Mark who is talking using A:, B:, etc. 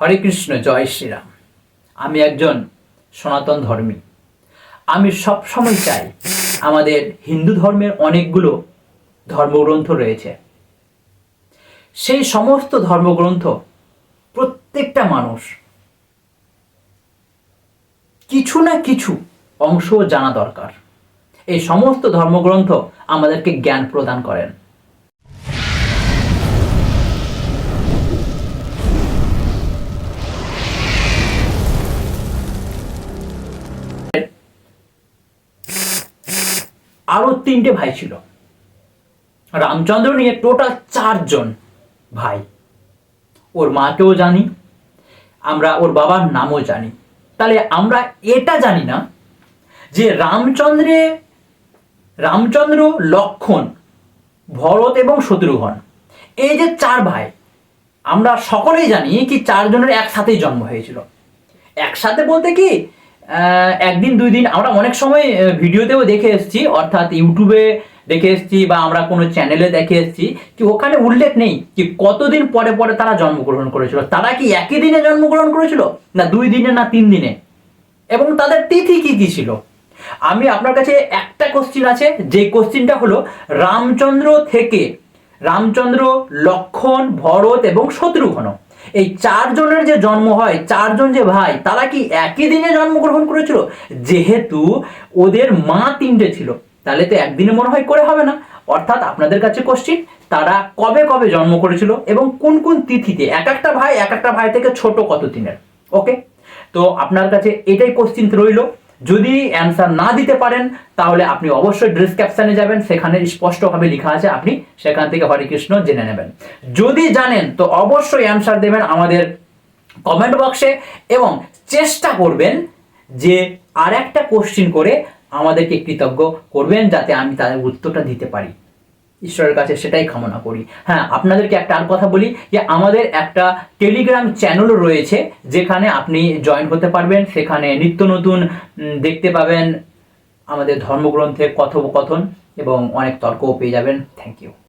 A: হরে কৃষ্ণ, জয় শ্রীরাম। আমি একজন সনাতন ধর্মী। আমি সবসময় চাই আমাদের হিন্দু ধর্মের অনেকগুলো ধর্মগ্রন্থ রয়েছে। সেই সমস্ত ধর্মগ্রন্থ প্রত্যেকটা মানুষ কিছু না কিছু অংশ জানা দরকার। এই সমস্ত ধর্মগ্রন্থ আমাদেরকে জ্ঞান প্রদান করেন। আরও তিনটে ভাই ছিল। রামচন্দ্র নিয়ে টোটাল চারজন ভাই। ওর মাকেও জানি, আমরা ওর বাবার নামও জানি। তাহলে আমরা এটা জানি না যে রামচন্দ্রে, রামচন্দ্র লক্ষণ, ভরত এবং শত্রুঘ্ন। এই যে চার ভাই, আমরা সকলেই জানি কি চারজনের একসাথেই জন্ম হয়েছিল। একসাথে বলতে কি একদিন, দুই দিন, আমরা অনেক সময় ভিডিওতেও দেখে এসেছি, অর্থাৎ ইউটিউবে দেখে এসেছি বা আমরা কোনো চ্যানেলে দেখে এসেছি কি ওখানে উল্লেখ নেই কি কতদিন পরে পরে তারা জন্মগ্রহণ করেছিল। তারা কি একই দিনে জন্মগ্রহণ করেছিল? না, দুই দিনে, না তিন দিনে? এবং তাদের তিথি কি কি ছিল? আমি আপনার কাছে একটা কোশ্চিন আছে, যে কোশ্চিনটা হলো, রামচন্দ্র থেকে রামচন্দ্র, লক্ষণ, ভরত এবং শত্রুঘ্ন এই চারজনের যে জন্ম হয়, চারজন যে ভাই, তারা কি একই দিনে জন্মগ্রহণ করেছিল? যেহেতু ওদের মা তিনটে ছিল, তাহলে তো একদিনে মনে হয় করে হবে না। অর্থাৎ আপনাদের কাছে কোশ্চিন তারা কবে কবে জন্ম করেছিল এবং কোন কোন তিথিতে? এক একটা ভাই, এক একটা ভাই থেকে ছোট কত দিনের? ওকে তো আপনার কাছে এটাই কোশ্চিন রইল। যদি অ্যান্সার না দিতে পারেন, তাহলে আপনি অবশ্যই ড্রেস ক্যাপশানে যাবেন, সেখানে স্পষ্টভাবে লেখা আছে, আপনি সেখান থেকে হরে কৃষ্ণ জেনে নেবেন। যদি জানেন, তো অবশ্যই অ্যান্সার দেবেন আমাদের কমেন্ট বক্সে এবং চেষ্টা করবেন যে আর একটা কোশ্চিন করে আমাদেরকে কৃতজ্ঞ করবেন, যাতে আমি তাদের উত্তরটা দিতে পারি। ঈশ্বরের কাছে সেটাই কামনা করি। হ্যাঁ আপনাদেরকে একটা আর কথা বলি যে আমাদের একটা টেলিগ্রাম চ্যানেলও রয়েছে, যেখানে আপনি জয়েন হতে পারবেন। সেখানে নিত্য নতুন দেখতে পাবেন আমাদের ধর্মগ্রন্থের কথোপকথন এবং অনেক তর্কও পেয়ে যাবেন। Thank you